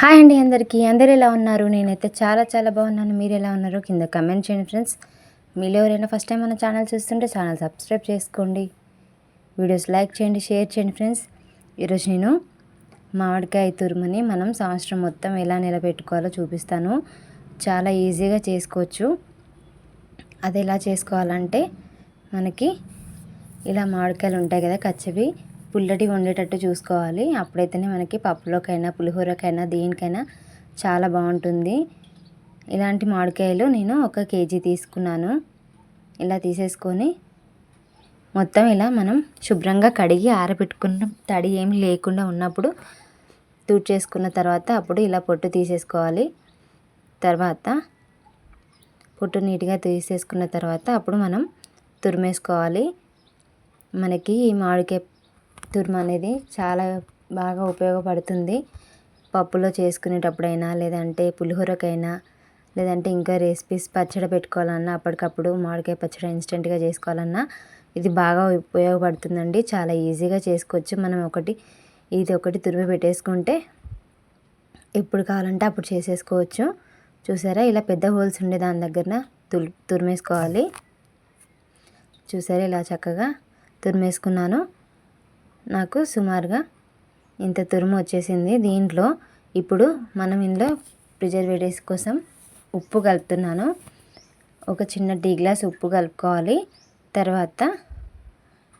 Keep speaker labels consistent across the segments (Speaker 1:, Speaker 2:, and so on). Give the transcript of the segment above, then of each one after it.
Speaker 1: Hi అండి అందరికీ. అందరు ఎలా ఉన్నారు? నేనైతే చాలా చాలా బాగున్నాను. మీరు ఎలా ఉన్నారు కింద కమెంట్ చేయండి ఫ్రెండ్స్. మీరు ఎవరైనా ఫస్ట్ టైం మన ఛానల్ చూస్తుంటే ఛానల్ సబ్స్క్రైబ్ చేసుకోండి. వీడియోస్ లైక్ చేయండి షేర్ చేయండి ఫ్రెండ్స్. ఈరోజు నేను మామిడికాయ తురుమని మనం సంవత్సరం మొత్తం ఎలా నిలబెట్టుకోవాలో చూపిస్తాను. చాలా ఈజీగా చేసుకోవచ్చు. అది ఎలా చేసుకోవాలంటే మనకి ఇలా మామిడికాయలు ఉంటాయి కదా కచ్చవి. పుల్లటి ఉండేటట్టు చూసుకోవాలి. అప్పుడైతేనే మనకి పప్పులోకైనా పులిహోరకైనా దేనికైనా చాలా బాగుంటుంది. ఇలాంటి మామిడికాయలు నేను ఒక కేజీ తీసుకున్నాను. ఇలా తీసేసుకొని మొత్తం ఇలా మనం శుభ్రంగా కడిగి ఆరబెట్టుకున్న తడి ఏమి లేకుండా ఉన్నప్పుడు చేసుకున్న తర్వాత అప్పుడు ఇలా పొట్టు తీసేసుకోవాలి. తర్వాత పొట్టు నీట్గా తీసేసుకున్న తర్వాత అప్పుడు మనం తురిమేసుకోవాలి. మనకి ఈ మామిడికాయ తురుము అనేది చాలా బాగా ఉపయోగపడుతుంది. పప్పులో చేసుకునేటప్పుడైనా లేదంటే పులిహోరకైనా లేదంటే ఇంకా రెసిపీస్ పచ్చడి పెట్టుకోవాలన్నా అప్పటికప్పుడు మామిడికాయ పచ్చడి ఇన్స్టెంట్గా చేసుకోవాలన్నా ఇది బాగా ఉపయోగపడుతుందండి. చాలా ఈజీగా చేసుకోవచ్చు. మనం ఒకటి ఇది ఒకటి తురిమి పెట్టేసుకుంటే ఎప్పుడు కావాలంటే అప్పుడు చేసేసుకోవచ్చు. చూసారా? ఇలా పెద్ద హోల్స్ ఉండే దాని దగ్గర తుర్ తురిమేసుకోవాలి. చూసారా? ఇలా చక్కగా తురిమేసుకున్నాను. నాకు సుమారుగా ఇంత తురుము వచ్చేసింది. దీంట్లో ఇప్పుడు మనం ఇందులో ప్రిజర్వేటివ్స్ కోసం ఉప్పు కలుపుతున్నాను. ఒక చిన్న టీ గ్లాస్ ఉప్పు కలుపుకోవాలి. తర్వాత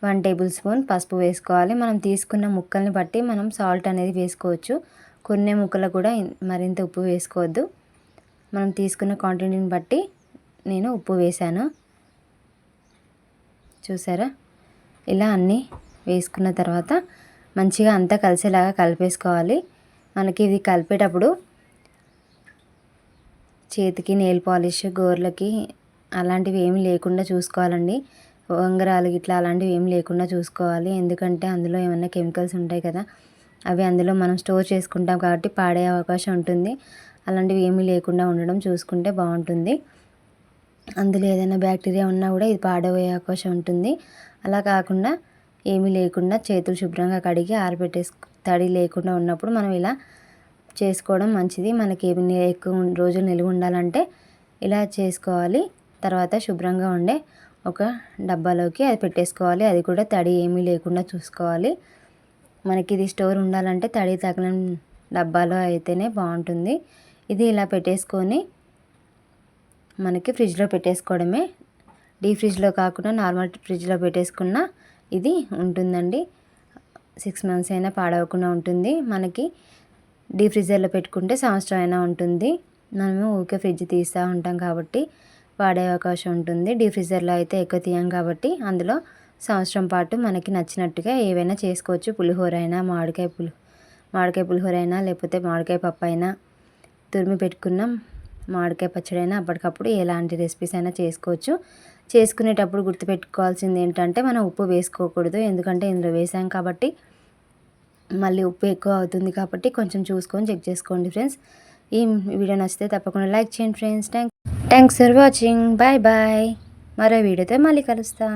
Speaker 1: వన్ టేబుల్ స్పూన్ పసుపు వేసుకోవాలి. మనం తీసుకున్న ముక్కల్ని బట్టి మనం సాల్ట్ అనేది వేసుకోవచ్చు. కొన్ని ముక్కలు కూడా మరింత ఉప్పు వేసుకోవద్దు. మనం తీసుకున్న క్వాంటిటీని బట్టి నేను ఉప్పు వేశాను. చూసారా? ఇలా అన్నీ వేసుకున్న తర్వాత మంచిగా అంతా కలిసేలాగా కలిపేసుకోవాలి. మనకి ఇది కలిపేటప్పుడు చేతికి నెయిల్ పాలిష్ గోర్లకి అలాంటివి ఏమి లేకుండా చూసుకోవాలండి. ఉంగరాలు ఇట్లా అలాంటివి ఏమి లేకుండా చూసుకోవాలి. ఎందుకంటే అందులో ఏమైనా కెమికల్స్ ఉంటాయి కదా అవి అందులో మనం స్టోర్ చేసుకుంటాం కాబట్టి పాడే అవకాశం ఉంటుంది. అలాంటివి ఏమీ లేకుండా ఉండడం చూసుకుంటే బాగుంటుంది. అందులో ఏదైనా బ్యాక్టీరియా ఉన్నా కూడా ఇది పాడబోయే అవకాశం ఉంటుంది. అలా కాకుండా ఏమీ లేకుండా చేతులు శుభ్రంగా కడిగి ఆరబెట్టేసు తడి లేకుండా ఉన్నప్పుడు మనం ఇలా చేసుకోవడం మంచిది. మనకి ఏమి ఎక్కువ రోజులు నిలువ ఉండాలంటే ఇలా చేసుకోవాలి. తర్వాత శుభ్రంగా ఉండే ఒక డబ్బాలోకి అది పెట్టేసుకోవాలి. అది కూడా తడి ఏమీ లేకుండా చూసుకోవాలి. మనకి ఇది స్టోర్ ఉండాలంటే తడి తగిన డబ్బాలో అయితేనే బాగుంటుంది. ఇది ఇలా పెట్టేసుకొని మనకి ఫ్రిడ్జ్లో పెట్టేసుకోవడమే. డీ ఫ్రిడ్జ్లో కాకుండా నార్మల్ ఫ్రిడ్జ్లో పెట్టేసుకున్న ఇది ఉంటుందండి. సిక్స్ మంత్స్ అయినా పాడవకుండా ఉంటుంది. మనకి డీ ఫ్రిజర్లో పెట్టుకుంటే సంవత్సరం అయినా ఉంటుంది. మనము ఊరికే ఫ్రిడ్జ్ తీస్తూ ఉంటాం కాబట్టి వాడే అవకాశం ఉంటుంది. డీ ఫ్రిజర్లో అయితే ఎక్కువ తీయం కాబట్టి అందులో సంవత్సరం పాటు మనకి నచ్చినట్టుగా ఏవైనా చేసుకోవచ్చు. పులిహోర అయినా మామిడికాయ పులి మామిడికాయ పులిహోర అయినా లేకపోతే మామిడికాయ పప్పు అయినా తురిమి పెట్టుకున్నాం. మామిడికాయ పచ్చడి అయినా అప్పటికప్పుడు ఎలాంటి రెసిపీస్ అయినా చేసుకోవచ్చు. చేసుకునేటప్పుడు గుర్తుపెట్టుకోవాల్సింది ఏంటంటే మనం ఉప్పు వేసుకోకూడదు. ఎందుకంటే ఇందులో వేసాం కాబట్టి మళ్ళీ ఉప్పు ఎక్కువ అవుతుంది కాబట్టి కొంచెం చూసుకొని చెక్ చేసుకోండి ఫ్రెండ్స్ ఈ వీడియో నచ్చితే తప్పకుండా లైక్ చేయండి friends thank thanks for watching bye bye మరో వీడియోతో మళ్ళీ కలుస్తా.